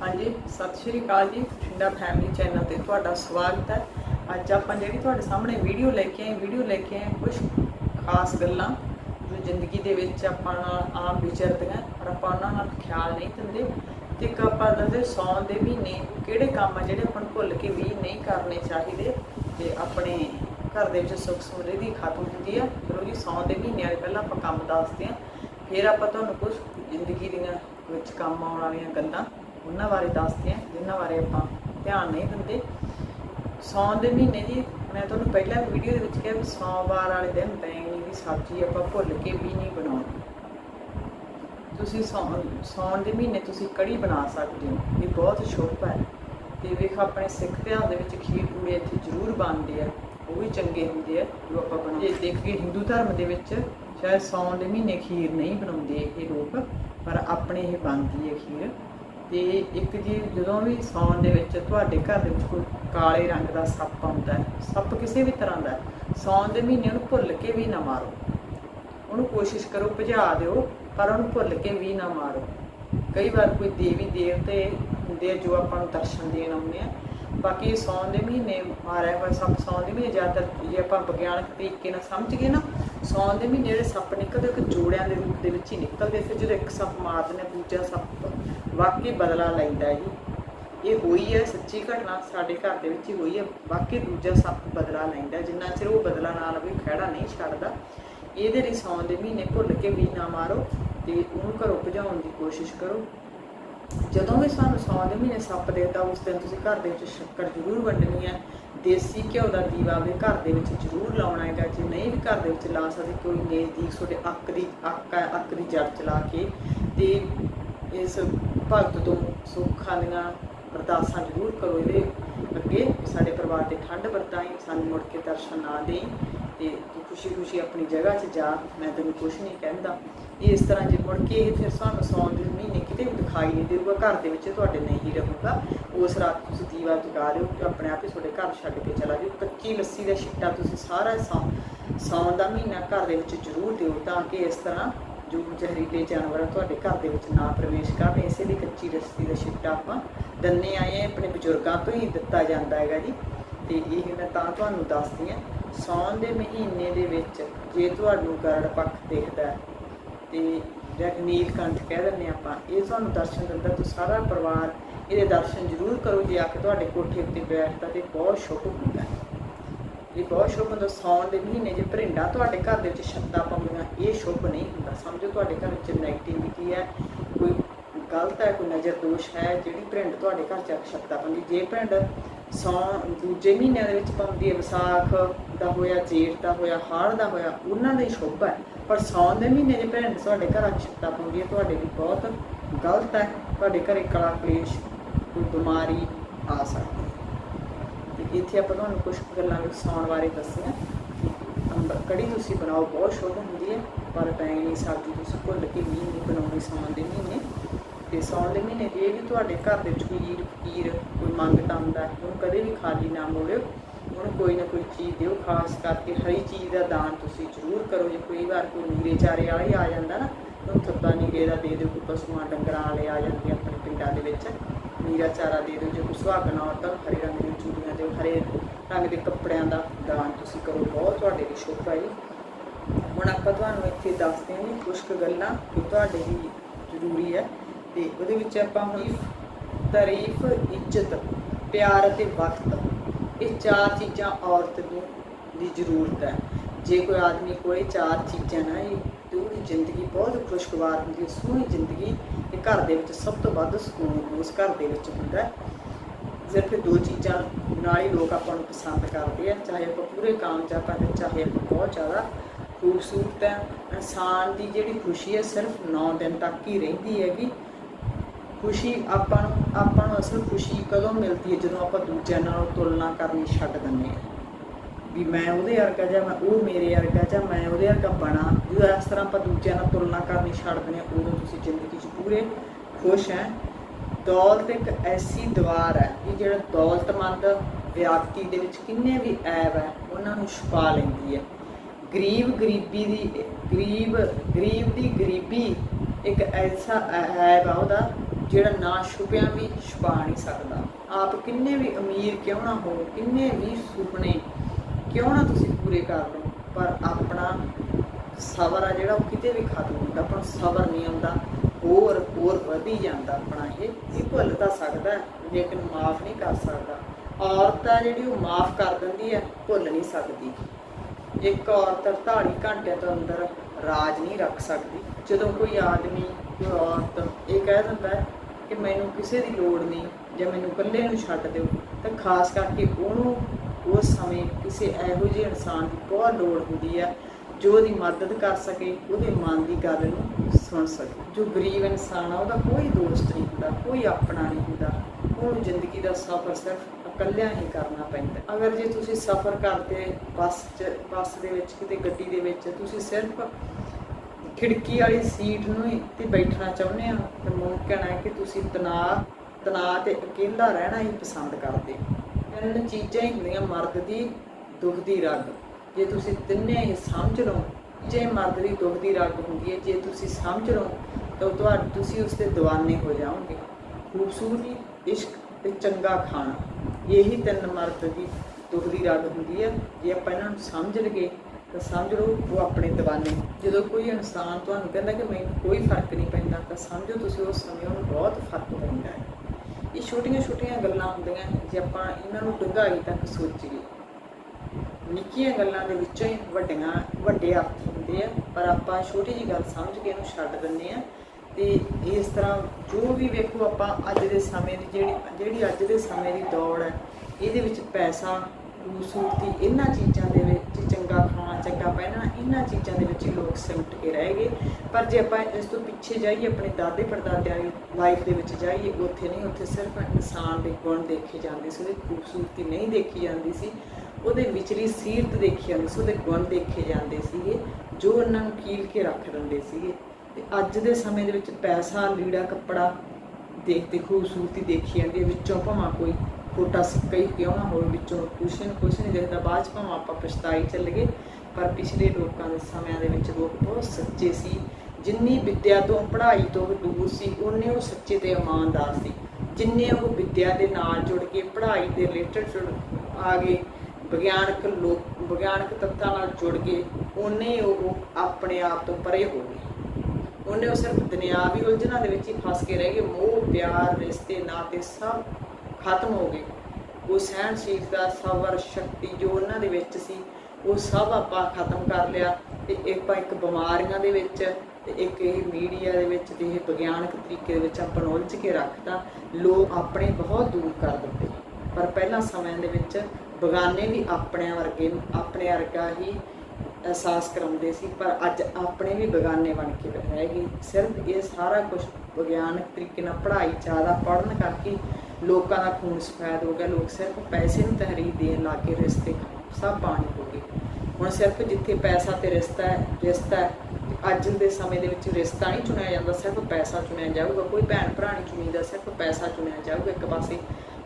ਹਾਂਜੀ, ਸਤਿ ਸ਼੍ਰੀ ਅਕਾਲ ਜੀ, ਬਠਿੰਡਾ ਫੈਮਿਲੀ ਚੈਨਲ ਤੇ ਤੁਹਾਡਾ ਸਵਾਗਤ ਹੈ। ਅੱਜ ਆਪਾਂ ਜਿਹੜੀ ਤੁਹਾਡੇ ਸਾਹਮਣੇ ਵੀਡੀਓ ਲੈ ਕੇ ਆਏ ਵੀਡੀਓ ਲੈ ਕੇ ਆਏ ਕੁਝ ਖਾਸ ਗੱਲਾਂ ਜੋ ਜ਼ਿੰਦਗੀ ਦੇ ਵਿੱਚ ਆਪਾਂ ਨਾਲ ਆਮ ਵਿਚਰਦੀਆਂ, ਪਰ ਆਪਾਂ ਉਹਨਾਂ ਨਾਲ ਖਿਆਲ ਨਹੀਂ ਦਿੰਦੇ। ਤੇ ਇੱਕ ਆਪਾਂ ਦੱਸਦੇ ਸੌਣ ਦੇ ਮਹੀਨੇ ਕਿਹੜੇ ਕੰਮ ਆ ਜਿਹੜੇ ਆਪਾਂ ਨੂੰ ਭੁੱਲ ਕੇ ਵੀ ਨਹੀਂ ਕਰਨੇ ਚਾਹੀਦੇ ਤੇ ਆਪਣੇ ਘਰ ਦੇ ਵਿੱਚ ਸੁੱਖ ਸਮਰਿੱਧੀ ਖਤਮ ਹੁੰਦੀ ਆ। ਚਲੋ ਜੀ, ਸੌਣ ਦੇ ਮਹੀਨੇ ਵਾਲੇ ਪਹਿਲਾਂ ਆਪਾਂ ਕੰਮ ਦੱਸਦੇ ਆ ਫਿਰ ਆਪਾਂ ਤੁਹਾਨੂੰ ਕੁਝ ਜ਼ਿੰਦਗੀ ਦੀਆਂ ਵਿੱਚ ਕੰਮ ਆਉਣ ਵਾਲੀਆਂ ਗੱਲਾਂ ਉਹਨਾਂ ਬਾਰੇ ਦੱਸਦੇ ਆ ਜਿਨ੍ਹਾਂ ਬਾਰੇ ਆਪਾਂ ਧਿਆਨ ਨਹੀਂ ਦਿੰਦੇ। ਸੌਣ ਦੇ ਮਹੀਨੇ ਜੀ, ਮੈਂ ਤੁਹਾਨੂੰ ਪਹਿਲਾਂ ਵੀਡੀਓ ਦੇ ਵਿੱਚ ਕਿਹਾ ਵੀ ਸੋਮਵਾਰ ਵਾਲੇ ਦਿਨ ਬੈਂਗਣੀ ਦੀ ਸਬਜ਼ੀ ਆਪਾਂ ਭੁੱਲ ਕੇ ਵੀ ਨਹੀਂ ਬਣਾਉਣੀ। ਤੁਸੀਂ ਸੌਣ ਦੇ ਮਹੀਨੇ ਤੁਸੀਂ ਕੜੀ ਬਣਾ ਸਕਦੇ ਹੋ, ਇਹ ਬਹੁਤ ਸ਼ੁਭ ਹੈ। ਤੇ ਵੇਖ ਆਪਣੇ ਸਿੱਖ ਧਿਆਨ ਦੇ ਵਿੱਚ ਖੀਰ ਪੂੜੇ ਇੱਥੇ ਜ਼ਰੂਰ ਬਣਦੇ ਆ, ਉਹ ਵੀ ਚੰਗੇ ਹੁੰਦੇ ਆ, ਜੋ ਆਪਾਂ ਬਣਾਉਂਦੇ ਜੇ ਦੇਖ ਕੇ ਹਿੰਦੂ ਧਰਮ ਦੇ ਵਿੱਚ ਸ਼ਾਇਦ ਸੌਣ ਦੇ ਮਹੀਨੇ ਖੀਰ ਨਹੀਂ ਬਣਾਉਂਦੇ ਇਹ ਲੋਕ, ਪਰ ਆਪਣੇ ਇਹ ਬਣਦੀ ਹੈ ਖੀਰ। ਤੇ ਇੱਕ ਜੀ ਜਦੋਂ ਵੀ ਸੌਣ ਦੇ ਵਿੱਚ ਤੁਹਾਡੇ ਘਰ ਦੇ ਵਿੱਚ ਕੋਈ ਕਾਲੇ ਰੰਗ ਦਾ ਸੱਪ ਆਉਂਦਾ ਹੈ ਸੱਪ ਕਿਸੇ ਵੀ ਤਰ੍ਹਾਂ ਦਾ ਹੈ, ਸੌਣ ਦੇ ਮਹੀਨੇ ਉਹਨੂੰ ਭੁੱਲ ਕੇ ਵੀ ਨਾ ਮਾਰੋ। ਉਹਨੂੰ ਕੋਸ਼ਿਸ਼ ਕਰੋ ਭਜਾ ਦਿਓ ਪਰ ਉਹਨੂੰ ਭੁੱਲ ਕੇ ਵੀ ਨਾ ਮਾਰੋ। ਕਈ ਵਾਰ ਕੋਈ ਦੇਵੀ ਦੇਵਤੇ ਹੁੰਦੇ ਆ ਜੋ ਆਪਾਂ ਨੂੰ ਦਰਸ਼ਨ ਦੇਣ ਆਉਂਦੇ ਆ। ਬਾਕੀ ਸੌਣ ਦੇ ਮਹੀਨੇ ਮਾਰਿਆ ਹੋਇਆ ਸੱਪ ਸੌਣ ਦੇ ਮਹੀਨੇ ਜ਼ਿਆਦਾਤਰ ਜੇ ਆਪਾਂ ਵਿਗਿਆਨਕ ਤਰੀਕੇ ਨਾਲ ਸਮਝ ਗਏ ਨਾ ਸੌਣ ਦੇ ਮਹੀਨੇ ਜਿਹੜੇ ਸੱਪ ਨਿਕਲਦੇ ਇੱਕ ਜੋੜਿਆਂ ਦੇ ਰੂਪ ਦੇ ਵਿੱਚ ਹੀ ਨਿਕਲਦੇ। ਫਿਰ ਜਦੋਂ ਇੱਕ ਸੱਪ ਮਾਰਦੇ ਨੇ, ਦੂਜਾ ਸੱਪ ਵਾਕਈ ਬਦਲਾ ਲੈਂਦਾ ਜੀ। ਇਹ ਹੋਈ ਹੈ, ਸੱਚੀ ਘਟਨਾ ਸਾਡੇ ਘਰ ਦੇ ਵਿੱਚ ਹੀ ਹੋਈ ਹੈ। ਬਾਕੀ ਦੂਜਾ ਸੱਪ ਬਦਲਾ ਲੈਂਦਾ, ਜਿੰਨਾ ਚਿਰ ਉਹ ਬਦਲਾ ਨਾਲ ਵੀ ਖਹਿੜਾ ਨਹੀਂ ਛੱਡਦਾ। ਇਹਦੇ ਲਈ ਸੌਣ ਦੇ ਮਹੀਨੇ ਭੁੱਲ ਕੇ ਵੀ ਨਾ ਮਾਰੋ ਤੇ ਉਹਨੂੰ ਘਰੋਂ ਭਜਾਉਣ ਦੀ ਕੋਸ਼ਿਸ਼ ਕਰੋ। ਜਦੋਂ ਵੀ ਸਾਨੂੰ ਸੌਣ ਦੇ ਮਹੀਨੇ ਸੱਪ ਦੇਤਾ, ਉਸ ਦਿਨ ਤੁਸੀਂ ਘਰ ਦੇ ਵਿੱਚ ਸ਼ੱਕਰ ਜ਼ਰੂਰ ਵੰਡਣੀ ਹੈ। ਦੇਸੀ ਘਿਓ ਦਾ ਦੀਵਾ ਆਪਣੇ ਘਰ ਦੇ ਵਿੱਚ ਜ਼ਰੂਰ ਲਾਉਣਾ ਹੈਗਾ, ਜੇ ਨਹੀਂ ਵੀ ਘਰ ਦੇ ਵਿੱਚ ਲਾ ਸਕਦੇ, ਕੋਈ ਨਜ਼ਦੀਕ ਤੁਹਾਡੇ ਅੱਕ ਦੀ ਅੱਕ ਹੈ ਅੱਕ ਦੀ ਜੜ ਚਲਾ ਕੇ ਤੇ ਇਸ ਭਗਤ ਤੋਂ ਸੁੱਖਾਂ ਦੀਆਂ ਅਰਦਾਸਾਂ ਜ਼ਰੂਰ ਕਰੋ, ਇਹਦੇ ਅੱਗੇ ਸਾਡੇ ਪਰਿਵਾਰ ਦੇ ਠੰਡ ਵਰਤਾਈ, ਸਾਨੂੰ ਮੁੜ ਕੇ ਦਰਸ਼ਨ ਨਾ ਦੇਈ ਤੇ ਤੂੰ ਖੁਸ਼ੀ ਖੁਸ਼ੀ ਆਪਣੀ ਜਗ੍ਹਾ 'ਚ ਜਾ, ਮੈਂ ਤੈਨੂੰ ਕੁਝ ਨਹੀਂ ਕਹਿੰਦਾ। ਇਸ ਤਰ੍ਹਾਂ ਜੇ ਮੁੜ ਕੇ ਇਹ ਫਿਰ ਸਾਨੂੰ ਸੌਣ ਦੇ ਮਹੀਨੇ ਕਿਤੇ ਵੀ ਦਿਖਾਈ ਨਹੀਂ ਦੇਊਗਾ, ਘਰ ਦੇ ਵਿੱਚ ਤੁਹਾਡੇ ਨਹੀਂ ਰਹੂਗਾ। ਉਸ ਰਾਤ ਤੁਸੀਂ ਦੀਵਾ ਜਗਾ ਲਿਓ ਕਿ ਆਪਣੇ ਆਪ ਹੀ ਤੁਹਾਡੇ ਘਰ ਛੱਡ ਕੇ ਚਲਾ ਜਾਓ। ਕੱਚੀ ਲੱਸੀ ਦਾ ਛਿੱਟਾ ਤੁਸੀਂ ਸਾਰਾ ਸੌ, ਸੌਣ ਦਾ ਮਹੀਨਾ ਘਰ ਦੇ ਵਿੱਚ ਜ਼ਰੂਰ ਦਿਓ ਤਾਂ ਕਿ ਇਸ ਤਰ੍ਹਾਂ ਜੋ ਜ਼ਹਿਰੀਲੇ ਜਾਨਵਰ ਤੁਹਾਡੇ ਘਰ ਦੇ ਵਿੱਚ ਨਾ ਪ੍ਰਵੇਸ਼ ਕਰਨ। ਇਸੇ ਲਈ ਕੱਚੀ ਲੱਸੀ ਦਾ ਛਿੱਟਾ ਆਪਾਂ ਦੰਨੇ ਆਏ ਆਪਣੇ ਬਜ਼ੁਰਗਾਂ ਤੋਂ ਹੀ ਦਿੱਤਾ ਜਾਂਦਾ ਹੈਗਾ ਜੀ। ਤੇ ਇਹ ਮੈਂ ਤਾਂ ਤੁਹਾਨੂੰ ਦੱਸਦੀ ਹਾਂ, ਸੌਣ ਦੇ ਮਹੀਨੇ ਦੇ ਵਿੱਚ ਜੇ ਤੁਹਾਨੂੰ ਗਰੜ ਪੱਖ ਦਿਖਦਾ ਤੇ ਜਾਂ ਨੀਲ ਕੰਠ ਕਹਿ ਦਿੰਦੇ ਆਪਾਂ। ਇਹ ਤੁਹਾਨੂੰ ਦਰਸ਼ਨ ਦਿੰਦਾ ਤੁਸੀਂ ਸਾਰਾ ਪਰਿਵਾਰ ਇਹਦੇ ਦਰਸ਼ਨ ਜ਼ਰੂਰ ਕਰੋ, ਜੇ ਆ ਕੇ ਤੁਹਾਡੇ ਕੋਠੇ ਉੱਤੇ ਬੈਠਦਾ ਤੇ ਬਹੁਤ ਸ਼ੁਭ ਹੁੰਦਾ। ਇਹ ਬਹੁਤ ਸ਼ੁਭ ਹੁੰਦਾ, ਸੌਣ ਦੇ ਮਹੀਨੇ ਜੇ ਭਰਿੰਡਾ ਤੁਹਾਡੇ ਘਰ ਦੇ ਵਿੱਚ ਛੱਤਾਂ ਪਾਉਂਦੀਆਂ, ਇਹ ਸ਼ੁਭ ਨਹੀਂ ਹੁੰਦਾ। ਸਮਝੋ ਤੁਹਾਡੇ ਘਰ ਵਿੱਚ ਨੈਗੇਟਿਵਿਟੀ ਹੈ, ਕੋਈ ਗਲਤ ਹੈ, ਕੋਈ ਨਜ਼ਰ ਦੋਸ਼ ਹੈ, ਜਿਹੜੀ ਭਰਿੰਡ ਤੁਹਾਡੇ ਘਰ ਚ ਛੱਤਾਂ ਪਾਉਂਦੀ। ਜੇ ਭਰਿੰਡ ਸੌਣ ਦੂਜੇ ਮਹੀਨਿਆਂ ਦੇ ਵਿੱਚ ਪਾਉਂਦੀ ਹੈ, ਵਿਸਾਖ ਦਾ ਹੋਇਆ, ਜੇਠ ਦਾ ਹੋਇਆ, ਹਾੜ ਦਾ ਹੋਇਆ, ਉਹਨਾਂ ਦੇ ਸ਼ੁਭ ਹੈ। ਪਰ ਸੌਣ ਦੇ ਮਹੀਨੇ ਜੇ ਭੈਣ ਤੁਹਾਡੇ ਘਰਾਂ ਚ ਛੱਤਾਂ ਪਾਉਂਦੀ ਹੈ, ਤੁਹਾਡੇ ਲਈ ਬਹੁਤ ਗਲਤ ਹੈ, ਤੁਹਾਡੇ ਘਰੇ ਕਲਾ ਕਲੇਸ਼, ਕੋਈ ਬਿਮਾਰੀ ਆ ਸਕਦੀ ਹੈ। ਤੇ ਇੱਥੇ ਆਪਾਂ ਤੁਹਾਨੂੰ ਕੁਝ ਗੱਲਾਂ ਵਿੱਚ ਸੌਣ ਬਾਰੇ ਦੱਸੀਆਂ। ਅੰਬ ਕੜੀ ਤੁਸੀਂ ਬਣਾਓ, ਬਹੁਤ ਸ਼ੁਭ ਹੁੰਦੀ ਹੈ, ਪਰ ਬੈਂਗਣੀ ਸਬਜ਼ੀ ਤੁਸੀਂ ਭੁੱਲ ਕੇ ਵੀ ਨਹੀਂ ਬਣਾਉਣੀ ਸੌਣ ਦੇ ਮਹੀਨੇ। ਤੇ ਸੌਣ ਦੇ ਮਹੀਨੇ ਜੇ ਵੀ ਤੁਹਾਡੇ ਘਰ ਦੇ ਵਿੱਚ ਕੋਈ ਈਰ ਫਕੀਰ ਕੋਈ ਮੰਗ ਹੁੰਦਾ ਹੈ ਉਹਨੂੰ ਕਦੇ ਵੀ ਖਾਲੀ ਨਾ ਮੋੜਿਓ। ਉਹਨੂੰ ਕੋਈ ਨਾ ਕੋਈ ਚੀਜ਼ ਦਿਓ, ਖਾਸ ਕਰਕੇ ਹਰੀ ਚੀਜ਼ ਦਾ ਦਾਨ ਤੁਸੀਂ ਜ਼ਰੂਰ ਕਰੋ। ਜੇ ਕੋਈ ਵਾਰ ਕੋਈ ਨੀਰੇ ਚਾਰੇ ਵਾਲਾ ਹੀ ਆ ਜਾਂਦਾ ਨਾ ਉਹਨੂੰ ਥੱਬਾ ਨੀਰੇ ਦਾ ਦੇ ਦਿਓ, ਕੋਈ ਪਸ਼ੂਆਂ ਡੰਗਰਾਂ ਵਾਲੇ ਆ ਜਾਂਦੇ ਆਪਣੇ ਪਿੰਡਾਂ ਦੇ ਵਿੱਚ। ਨੀਰਾ ਚਾਰਾ ਦੇ ਦਿਓ, ਜੇ ਕੋਈ ਸੁਹਾਗਣਾ ਔਰਤਾਂ ਨੂੰ ਹਰੇ ਰੰਗ ਦੀਆਂ ਚੂੜੀਆਂ ਦਿਓ, ਹਰੇ ਰੰਗ ਦੇ ਕੱਪੜਿਆਂ ਦਾ ਦਾਨ ਤੁਸੀਂ ਕਰੋ। ਬਹੁਤ ਤੁਹਾਡੇ ਲਈ ਸ਼ੁਭ ਹੈ ਜੀ। ਹੁਣ ਆਪਾਂ ਤੁਹਾਨੂੰ ਇੱਥੇ ਦੱਸਦੇ ਹਾਂ ਜੀ ਕੁਝ ਕੁ ਗੱਲਾਂ ਕਿ ਤੁਹਾਡੇ ਲਈ ਜ਼ਰੂਰੀ ਹੈ। ਤੇ ਉਹਦੇ ਵਿੱਚ ਆਪਾਂ ਹੁਣ ਤਾਰੀਫ, ਇੱਜ਼ਤ, ਪਿਆਰ ਅਤੇ ਵਕਤ ਇਹ ਚਾਰ ਚੀਜ਼ਾਂ ਔਰਤ ਨੂੰ ਦੀ ਜ਼ਰੂਰਤ ਹੈ। ਜੇ ਕੋਈ ਆਦਮੀ ਕੋਲੇ ਚਾਰ ਚੀਜ਼ਾਂ ਨਾ ਇਹ ਤੇ ਉਹਦੀ ਜ਼ਿੰਦਗੀ ਬਹੁਤ ਖੁਸ਼ਗਵਾਰ ਹੁੰਦੀ ਹੈ। ਸੋਹਣੀ ਜ਼ਿੰਦਗੀ ਤੇ ਘਰ ਦੇ ਵਿੱਚ ਸਭ ਤੋਂ ਵੱਧ ਸਕੂਨ ਉਸ ਘਰ ਦੇ ਵਿੱਚ ਹੁੰਦਾ ਹੈ। ਸਿਰਫ ਦੋ ਚੀਜ਼ਾਂ ਨਾਲ ਹੀ ਲੋਕ ਆਪਾਂ ਨੂੰ ਪਸੰਦ ਕਰਦੇ ਆ। ਚਾਹੇ ਆਪਾਂ ਪੂਰੇ ਕਾਮਯਾਬ ਹਾਂ, ਚਾਹੇ ਆਪਾਂ ਬਹੁਤ ਜ਼ਿਆਦਾ ਖੂਬਸੂਰਤ ਹੈ। ਇਨਸਾਨ ਦੀ ਜਿਹੜੀ ਖੁਸ਼ੀ ਹੈ, ਸਿਰਫ 9 ਦਿਨ ਤੱਕ ਹੀ ਰਹਿੰਦੀ ਹੈਗੀ। ਖੁਸ਼ੀ ਆਪਾਂ ਨੂੰ, ਆਪਾਂ ਅਸਲ ਖੁਸ਼ੀ ਕਦੋਂ ਮਿਲਦੀ ਹੈ? ਜਦੋਂ ਆਪਾਂ ਦੂਜਿਆਂ ਨਾਲ ਤੁਲਨਾ ਕਰਨੀ ਛੱਡ ਦਿੰਦੇ ਹਾਂ। ਵੀ ਮੈਂ ਉਹਦੇ ਵਰਗਾ ਜਾਂ ਮੈਂ ਉਹ ਮੇਰੇ ਵਰਗਾ ਜਾਂ ਮੈਂ ਉਹਦੇ ਵਰਗਾ ਬਣਾ, ਜਦੋਂ ਇਸ ਤਰ੍ਹਾਂ ਆਪਾਂ ਦੂਜਿਆਂ ਨਾਲ ਤੁਲਨਾ ਕਰਨੀ ਛੱਡ ਦਿੰਦੇ ਹਾਂ, ਉਦੋਂ ਤੁਸੀਂ ਜ਼ਿੰਦਗੀ 'ਚ ਪੂਰੇ ਖੁਸ਼ ਹੈ। ਦੌਲਤ ਇੱਕ ਐਸੀ ਦੀਵਾਰ ਹੈ ਕਿ ਜਿਹੜਾ ਦੌਲਤਮੰਦ ਵਿਅਕਤੀ ਦੇ ਵਿੱਚ ਕਿੰਨੇ ਵੀ ਐਬ ਹੈ, ਉਹਨਾਂ ਨੂੰ ਛੁਪਾ ਲੈਂਦੀ ਹੈ। ਗਰੀਬ ਗਰੀਬੀ ਦੀ, ਗਰੀਬ ਗਰੀਬ ਦੀ ਗਰੀਬੀ ਇੱਕ ਐਸਾ ਐਬ ਆ ਉਹਦਾ ਜਿਹੜਾ ਨਾ ਛੁਪਿਆ ਵੀ ਛੁਪਾ ਨਹੀਂ ਸਕਦਾ। ਆਪ ਕਿੰਨੇ ਵੀ ਅਮੀਰ ਕਿਉਂ ਨਾ ਹੋ, ਕਿੰਨੇ ਵੀ ਸੁਪਨੇ ਕਿਉਂ ਨਾ ਤੁਸੀਂ ਪੂਰੇ ਕਰ ਲਓ, ਪਰ ਆਪਣਾ ਸਬਰ ਆ ਜਿਹੜਾ ਉਹ ਕਿਤੇ ਵੀ ਖਤਮ ਹੁੰਦਾ ਆਪਾਂ ਨੂੰ ਸਬਰ ਨਹੀਂ ਆਉਂਦਾ, ਹੋਰ ਹੋਰ ਵਧੀ ਜਾਂਦਾ ਆਪਣਾ ਇਹ ਇਹ ਭੁੱਲ ਤਾਂ ਸਕਦਾ, ਲੇਕਿਨ ਮਾਫ ਨਹੀਂ ਕਰ ਸਕਦਾ। ਔਰਤ ਆ ਜਿਹੜੀ ਉਹ ਮਾਫ ਕਰ ਦਿੰਦੀ ਹੈ, ਭੁੱਲ ਨਹੀਂ ਸਕਦੀ। ਇੱਕ ਔਰਤ 48 ਘੰਟਿਆਂ ਤੋਂ ਅੰਦਰ ਰਾਜ ਨਹੀਂ ਰੱਖ ਸਕਦੀ। ਜਦੋਂ ਕੋਈ ਆਦਮੀ, ਕੋਈ ਔਰਤ ਇਹ ਕਹਿ ਦਿੰਦਾ ਕਿ ਮੈਨੂੰ ਕਿਸੇ ਦੀ ਲੋੜ ਨਹੀਂ ਜਾਂ ਮੈਨੂੰ ਇਕੱਲੇ ਨੂੰ ਛੱਡ ਦਿਓ, ਤਾਂ ਖਾਸ ਕਰਕੇ ਉਹਨੂੰ ਉਸ ਸਮੇਂ ਕਿਸੇ ਇਹੋ ਜਿਹੇ ਇਨਸਾਨ ਦੀ ਬਹੁਤ ਲੋੜ ਹੁੰਦੀ ਹੈ ਜੋ ਉਹਦੀ ਮਦਦ ਕਰ ਸਕੇ, ਉਹਦੇ ਮਨ ਦੀ ਗੱਲ ਨੂੰ ਸੁਣ ਸਕੇ। ਜੋ ਗਰੀਬ ਇਨਸਾਨ ਆ, ਉਹਦਾ ਕੋਈ ਦੋਸਤ ਨਹੀਂ ਹੁੰਦਾ, ਕੋਈ ਆਪਣਾ ਨਹੀਂ ਹੁੰਦਾ। ਉਹਨੂੰ ਜ਼ਿੰਦਗੀ ਦਾ ਸਫ਼ਰ ਸਿਰਫ ਇਕੱਲਿਆਂ ਹੀ ਕਰਨਾ ਪੈਂਦਾ। ਅਗਰ ਜੇ ਤੁਸੀਂ ਸਫ਼ਰ ਕਰਦੇ ਬੱਸ 'ਚ, ਬੱਸ ਦੇ ਵਿੱਚ, ਕਿਤੇ ਗੱਡੀ ਦੇ ਵਿੱਚ, ਤੁਸੀਂ ਸਿਰਫ ਖਿੜਕੀ ਵਾਲੀ ਸੀਟ ਨੂੰ ਹੀ ਤੇ ਬੈਠਣਾ ਚਾਹੁੰਦੇ ਆ। ਤਾਂ ਮੁਮਕਿਨ ਹੈ ਕਿ ਤੁਸੀਂ ਤਣਾਅ ਤਣਾਅ ਤੇ ਇਕੱਲਾ ਰਹਿਣਾ ਹੀ ਪਸੰਦ ਕਰਦੇ। ਹੋ ਇਹਨਾਂ ਚੀਜ਼ਾਂ ਹੀ ਹੁੰਦੀਆਂ, ਮਰਦ ਦੀ ਦੁੱਖ ਦੀ ਰਗ। ਜੇ ਤੁਸੀਂ ਤਿੰਨੇ ਹੀ ਸਮਝ ਲਓ, ਜੇ ਮਰਦ ਦੀ ਦੁੱਖ ਦੀ ਰਗ ਹੁੰਦੀ ਹੈ, ਜੇ ਤੁਸੀਂ ਸਮਝ ਲਓ, ਤਾਂ ਤੁਹਾਡੇ, ਤੁਸੀਂ ਉਸ ਤੇ دیਵਾਨੇ ਹੋ ਜਾਓਗੇ। ਖੂਬਸੂਰਤੀ ਇਸ਼ਕ ਤੇ ਚੰਗਾ ਖਾਣਾ। ਇਹੀ ਤਿੰਨ ਮਰਦ ਦੀ ਦੁੱਖ ਦੀ ਰਗ ਹੁੰਦੀ ਹੈ। ਜੇ ਆਪਾਂ ਇਹਨਾਂ ਨੂੰ ਸਮਝ ਲਈਏ ਤਾਂ ਸਮਝ ਲਓ ਉਹ ਆਪਣੇ دیਵਾਨੇ ਜਦੋਂ ਕੋਈ ਇਨਸਾਨ ਤੁਹਾਨੂੰ ਕਹਿੰਦਾ ਕਿ ਮੈਨੂੰ ਕੋਈ ਫ਼ਰਕ ਨਹੀਂ ਪੈਂਦਾ, ਤਾਂ ਸਮਝੋ ਤੁਸੀਂ ਉਸ ਸਮੇਂ ਉਹਨੂੰ ਬਹੁਤ ਫ਼ਰਕ ਪੈਂਦਾ ਹੈ। ਇਹ ਛੋਟੀਆਂ ਛੋਟੀਆਂ ਗੱਲਾਂ ਹੁੰਦੀਆਂ ਜੇ ਆਪਾਂ ਇਹਨਾਂ ਨੂੰ ਡੂੰਘਾਈ ਤੱਕ ਸੋਚੀਏ। ਨਿੱਕੀਆਂ ਗੱਲਾਂ ਦੇ ਵਿੱਚੋਂ ਹੀ ਵੱਡੀਆਂ, ਵੱਡੇ ਅਰਥ ਹੁੰਦੇ ਆ, ਪਰ ਆਪਾਂ ਛੋਟੀ ਜੀ ਗੱਲ ਸਮਝ ਕੇ ਇਹਨੂੰ ਛੱਡ ਦਿੰਦੇ ਆ। ਤੇ ਇਸ ਤਰ੍ਹਾਂ ਜੋ ਵੀ ਵੇਖੋ ਆਪਾਂ ਅੱਜ ਦੇ ਸਮੇਂ ਦੀ, ਜਿਹੜੀ ਜਿਹੜੀ ਅੱਜ ਦੇ ਸਮੇਂ ਦੀ ਦੌੜ ਹੈ, ਇਹਦੇ ਵਿੱਚ ਪੈਸਾ ਖੂਬਸੂਰਤੀ ਇਹਨਾਂ ਚੀਜ਼ਾਂ ਦੇ ਵਿੱਚ ਚੰਗਾ ਖਾਣਾ, ਚੰਗਾ ਪਹਿਨਣਾ, ਇਹਨਾਂ ਚੀਜ਼ਾਂ ਦੇ ਵਿੱਚ ਲੋਕ ਸਿਮਟ ਕੇ ਰਹਿ ਗਏ। ਪਰ ਜੇ ਆਪਾਂ ਇਸ ਤੋਂ ਪਿੱਛੇ ਜਾਈਏ, ਆਪਣੇ ਦਾਦੇ ਪੜਦਾਦਿਆਂ ਦੀ ਲਾਈਫ ਦੇ ਵਿੱਚ ਜਾਈਏ, ਉੱਥੇ ਨਹੀਂ, ਉੱਥੇ ਸਿਰਫ ਇਨਸਾਨ ਦੇ ਗੁਣ ਦੇਖੇ ਜਾਂਦੇ ਸੀ, ਉਹਦੀ ਖੂਬਸੂਰਤੀ ਨਹੀਂ ਦੇਖੀ ਜਾਂਦੀ ਸੀ, ਉਹਦੇ ਵਿਚਲੀ ਸੀਰਤ ਦੇਖੀ ਜਾਂਦੀ ਸੀ, ਉਹਦੇ ਗੁਣ ਦੇਖੇ ਜਾਂਦੇ ਸੀਗੇ, ਜੋ ਉਹਨਾਂ ਨੂੰ ਕੀਲ ਕੇ ਰੱਖ ਦਿੰਦੇ ਸੀਗੇ। ਤੇ ਅੱਜ ਦੇ ਸਮੇਂ ਦੇ ਵਿੱਚ ਪੈਸਾ, ਲੀੜਾ, ਕੱਪੜਾ ਦੇਖਦੇ, ਖੂਬਸੂਰਤੀ ਦੇਖੀ ਜਾਂਦੀ ਹੈ, ਵਿੱਚੋਂ ਭਾਵੇਂ ਕੋਈ ਖੋਟਾ ਸਿੱਕਾ ਕਿਉਂ ਨਾ ਹੋਵੇ ਵਿੱਚੋਂ ਕੁਛ ਨਾ ਕੁਛ ਨਹੀਂ ਦਿਖਦਾ ਬਾਅਦ ਚ ਭਾਵੇਂ ਆਪਾਂ ਪਛਤਾਈ ਚੱਲ ਗਏ ਪਰ ਪਿਛਲੇ ਲੋਕਾਂ ਦੇ ਸਮਿਆਂ ਦੇ ਵਿੱਚ ਲੋਕ ਬਹੁਤ ਸੱਚੇ ਸੀ। ਜਿੰਨੀ ਵਿੱਦਿਆ ਤੋਂ, ਪੜ੍ਹਾਈ ਤੋਂ ਦੂਰ ਸੀ ਉਹਨੇ ਉਹ ਸੱਚੇ ਤੇ ਇਮਾਨਦਾਰ ਸੀ। ਜਿੰਨੇ ਉਹ ਵਿੱਦਿਆ ਦੇ ਨਾਲ ਜੁੜ ਕੇ, ਪੜ੍ਹਾਈ ਦੇ ਰਿਲੇਟਡ ਜੁੜ ਆ ਗਏ, ਵਿਗਿਆਨਕ ਲੋਕ, ਵਿਗਿਆਨਕ ਤੱਤਾਂ ਨਾਲ ਜੁੜ ਗਏ ਉਹਨੇ ਉਹ ਆਪਣੇ ਆਪ ਤੋਂ ਪਰੇ ਹੋ ਗਏ। ਉਹਨੇ ਉਹ ਸਿਰਫ ਦੁਨਿਆਵੀ ਉਲਝਣਾਂ ਦੇ ਵਿੱਚ ਹੀ ਫਸ ਕੇ ਰਹਿ ਗਏ। ਮੋਹ, ਪਿਆਰ, ਰਿਸ਼ਤੇ, ਨਾਤੇ ਸਭ ਖਤਮ ਹੋ ਗਏ ਉਹ ਸਹਿਨਸ਼ੀਲਤਾ ਸਬਰ ਸ਼ਕਤੀ ਜੋ ਉਹਨਾਂ ਦੇ ਵਿੱਚ ਸੀ, ਉਹ ਸਭ ਆਪਾਂ ਖਤਮ ਕਰ ਲਿਆ। ਤੇ ਆਪਾਂ ਇੱਕ ਬਿਮਾਰੀਆਂ ਦੇ ਵਿੱਚ ਤੇ ਇੱਕ ਇਹ ਮੀਡੀਆ ਦੇ ਵਿੱਚ ਤੇ ਇਹ ਵਿਗਿਆਨਕ ਤਰੀਕੇ ਦੇ ਵਿੱਚ ਆਪਾਂ ਨੂੰ ਉਲਝ ਕੇ ਰੱਖਦਾ ਲੋਕ ਆਪਣੇ ਬਹੁਤ ਦੂਰ ਕਰ ਦਿੱਤੇ। ਪਰ ਪਹਿਲਾਂ ਸਮਿਆਂ ਦੇ ਵਿੱਚ ਬਗਾਨੇ ਵੀ ਆਪਣਿਆਂ ਵਰਗੇ, ਆਪਣੇ ਵਰਗਾ ਹੀ ਅਹਿਸਾਸ ਕਰਾਉਂਦੇ ਸੀ। ਪਰ ਅੱਜ ਆਪਣੇ ਵੀ ਬਗਾਨੇ ਬਣ ਕੇ ਰਹਿ ਗਏ। ਸਿਰਫ ਇਹ ਸਾਰਾ ਕੁਝ ਵਿਗਿਆਨਕ ਤਰੀਕੇ ਨਾਲ ਪੜ੍ਹਾਈ ਜ਼ਿਆਦਾ ਪੜ੍ਹਨ ਕਰਕੇ ਲੋਕਾਂ ਦਾ ਖੂਨ ਸਫੈਦ ਹੋ ਗਿਆ, ਲੋਕ ਸਿਰਫ ਪੈਸੇ ਨੂੰ ਤਹਰੀਰ ਦੇਣ ਲੱਗੇ ਰਿਸ਼ਤੇ ਸਭ ਪਾਣੀ ਹੋ ਗਏ। ਹੁਣ ਸਿਰਫ ਜਿੱਥੇ ਪੈਸਾ ਤੇ ਰਿਸ਼ਤਾ ਹੈ ਰਿਸ਼ਤਾ ਹੈ ਅੱਜ ਦੇ ਸਮੇਂ ਦੇ ਵਿੱਚ ਰਿਸ਼ਤਾ ਨਹੀਂ ਚੁਣਿਆ ਜਾਂਦਾ, ਸਿਰਫ ਪੈਸਾ ਚੁਣਿਆ ਜਾਊਗਾ। ਕੋਈ ਭੈਣ ਭਰਾ ਨਹੀਂ ਚੁਣੀਦਾ, ਸਿਰਫ ਪੈਸਾ ਚੁਣਿਆ ਜਾਊਗਾ ਇੱਕ ਪਾਸੇ।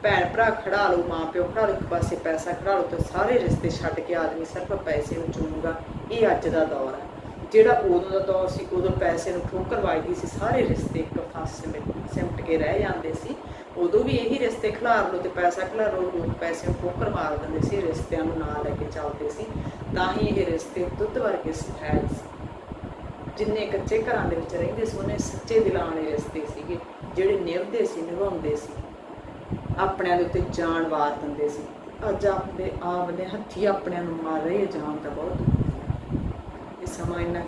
ਭੈਣ ਭਰਾ ਖੜਾ ਲਓ, ਮਾਂ ਪਿਓ ਖੜਾ ਲਓ, ਇੱਕ ਪਾਸੇ ਪੈਸਾ ਖੜਾ ਲਓ, ਤੇ ਸਾਰੇ ਰਿਸ਼ਤੇ ਛੱਡ ਕੇ ਆਦਮੀ ਸਿਰਫ ਪੈਸੇ ਨੂੰ ਚੁਣੂਗਾ। ਇਹ ਅੱਜ ਦਾ ਦੌਰ ਹੈ। ਜਿਹੜਾ ਉਦੋਂ ਦਾ ਦੌਰ ਸੀ, ਉਦੋਂ ਪੈਸੇ ਨੂੰ ਠੋਕਰ ਵੱਜਦੀ ਸੀ, ਸਾਰੇ ਰਿਸ਼ਤੇ ਇੱਕ ਪਾਸੇ ਸਿਮਟ ਕੇ ਰਹਿ ਜਾਂਦੇ ਸੀ। ਉਦੋਂ ਵੀ ਇਹੀ ਰਿਸ਼ਤੇ ਖਿਲਾਰ ਲਓ ਤੇ ਪੈਸਾ ਖਿਲਾਰ ਲਓ ਲੋਕ ਪੈਸੇ ਨੂੰ ਮਾਰ ਦਿੰਦੇ ਸੀ ਰਿਸ਼ਤਿਆਂ ਨੂੰ ਨਾਲ ਲੈ ਕੇ ਚੱਲਦੇ ਸੀ। ਤਾਂ ਹੀ ਇਹ ਰਿਸ਼ਤੇ ਦੁੱਧ ਵਰਗੇ ਸਫੈਦ ਸੀ। ਜਿੰਨੇ ਕੱਚੇ ਘਰਾਂ ਦੇ ਵਿੱਚ ਰਹਿੰਦੇ ਸੀ ਉਹਨੇ ਸੱਚੇ ਦਿਲਾਂ ਵਾਲੇ ਰਿਸ਼ਤੇ ਸੀਗੇ ਜਿਹੜੇ ਨਿਭਦੇ ਸੀ ਨਿਭਾਉਂਦੇ ਸੀ। ਆਪਣਿਆਂ ਦੇ ਉੱਤੇ ਜਾਨ ਵਾਰ ਦਿੰਦੇ ਸੀ। ਅੱਜ ਆਪਣੇ ਆਪ ਦੇ ਹੱਥੀ ਆਪਣਿਆਂ ਨੂੰ ਮਾਰ ਰਹੇ ਆ, ਜਾਨ ਤਾਂ ਬਹੁਤ ਇਹ ਸਮਾਂ ਇੰਨਾ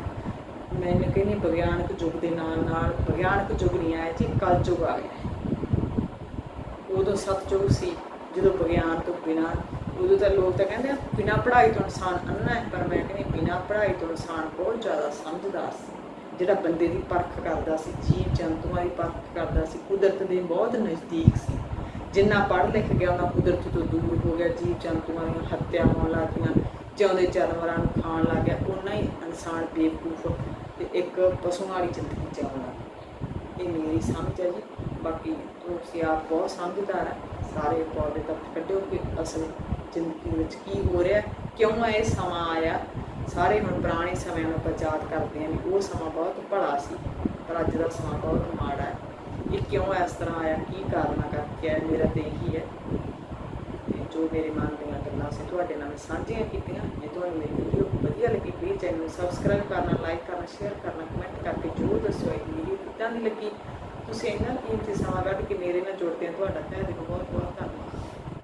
ਮੈਨੂੰ ਕਹਿੰਦੀ ਵਿਗਿਆਨਕ ਯੁੱਗ ਦੇ ਨਾਲ ਨਾਲ ਵਿਗਿਆਨਕ ਯੁੱਗ ਨਹੀਂ ਆਇਆ ਜੀ ਕਲ ਯੁੱਗ ਆ ਗਿਆ। ਉਦੋਂ ਸਤਯੁਗ ਸੀ, ਜਦੋਂ ਵਿਗਿਆਨ ਤੋਂ ਬਿਨਾ, ਉਦੋਂ ਤਾਂ ਲੋਕ ਤਾਂ ਕਹਿੰਦੇ ਆ, ਬਿਨਾ ਪੜ੍ਹਾਈ ਤੋਂ ਇਨਸਾਨ ਅੰਨਾ ਹੈ, ਪਰ ਮੈਂ ਕਹਿੰਦੀ ਬਿਨਾ ਪੜ੍ਹਾਈ ਤੋਂ ਇਨਸਾਨ ਬਹੁਤ ਜ਼ਿਆਦਾ ਸਮਝਦਾਰ ਸੀ, ਜਿਹੜਾ ਬੰਦੇ ਦੀ ਪਰਖ ਕਰਦਾ ਸੀ, ਜੀਵ ਜੰਤੂਆਂ ਦੀ ਪਰਖ ਕਰਦਾ ਸੀ, ਕੁਦਰਤ ਦੇ ਬਹੁਤ ਨਜ਼ਦੀਕ ਸੀ। ਜਿੰਨਾ ਪੜ੍ਹ ਲਿਖ ਗਿਆ, ਉਹਨਾਂ ਕੁਦਰਤ ਤੋਂ ਦੂਰ ਹੋ ਗਿਆ, ਜੀਵ ਜੰਤੂਆਂ ਦੀਆਂ ਹੱਤਿਆ ਹੋਣ ਲੱਗ ਗਈਆਂ, ਜਿਉਂਦੇ ਜਾਨਵਰਾਂ ਨੂੰ ਖਾਣ ਲੱਗ ਗਿਆ ਉਹਨਾਂ ਹੀ ਇਨਸਾਨ ਬੇਵਕੂਫ ਤੇ ਇੱਕ ਪਸ਼ੂਆਂ ਵਾਲੀ ਜ਼ਿੰਦਗੀ ਜਿਉਣ ਲੱਗ ਇਹ ਮੇਰੀ ਸਮਝ ਹੈ ਜੀ। ਬਾਕੀ ਤੁਸੀਂ ਆਪ ਬਹੁਤ ਸਮਝਦਾਰ ਹੈ। ਸਾਰੇ ਪੌਦੇ ਤੱਕ ਕੱਢਿਓ ਕਿ ਅਸਲ ਜ਼ਿੰਦਗੀ ਵਿੱਚ ਕੀ ਹੋ ਰਿਹਾ ਕਿਉਂ ਇਹ ਸਮਾਂ ਆਇਆ। ਸਾਰੇ ਹੁਣ ਪੁਰਾਣੇ ਸਮਿਆਂ ਨੂੰ ਆਪਾਂ ਕਰਦੇ ਹਾਂ ਵੀ ਉਹ ਸਮਾਂ ਬਹੁਤ ਭਲਾ ਸੀ, ਪਰ ਅੱਜ ਦਾ ਸਮਾਂ ਬਹੁਤ ਮਾੜਾ ਹੈ। ਇਹ ਕਿਉਂ ਇਸ ਤਰ੍ਹਾਂ ਆਇਆ, ਕੀ ਕਾਰਨਾਂ ਕਰਕੇ ਆਇਆ, ਮੇਰਾ ਤੇ ਇਹੀ ਹੈ। ਤੇ ਜੋ ਮੇਰੇ ਮਨ ਦੀਆਂ ਗੱਲਾਂ ਸੀ ਤੁਹਾਡੇ ਨਾਲ ਸਾਂਝੀਆਂ ਕੀਤੀਆਂ। ਜੇ ਤੁਹਾਨੂੰ ਮੇਰੀ ਵੀਡੀਓ ਵਧੀਆ ਲੱਗੀ ਪਲੀਜ਼ ਚੈਨਲ ਨੂੰ ਸਬਸਕ੍ਰਾਈਬ ਕਰਨਾ ਲਾਈਕ ਕਰਨਾ ਸ਼ੇਅਰ ਕਰਨਾ ਕਮੈਂਟ ਕਰਕੇ ਜ਼ਰੂਰ ਦੱਸੋ ਇਹ ਵੀਡੀਓ ਕਿੱਦਾਂ ਦੀ ਲੱਗੀ। ਤੁਸੀਂ ਇੰਨਾ ਕੀਮਤੀ ਸਮਾਂ ਕੱਢ ਕੇ ਮੇਰੇ ਨਾਲ ਜੁੜਦੇ ਆ ਤੁਹਾਡਾ ਤਹਿ ਦਿਲੋਂ ਬਹੁਤ ਬਹੁਤ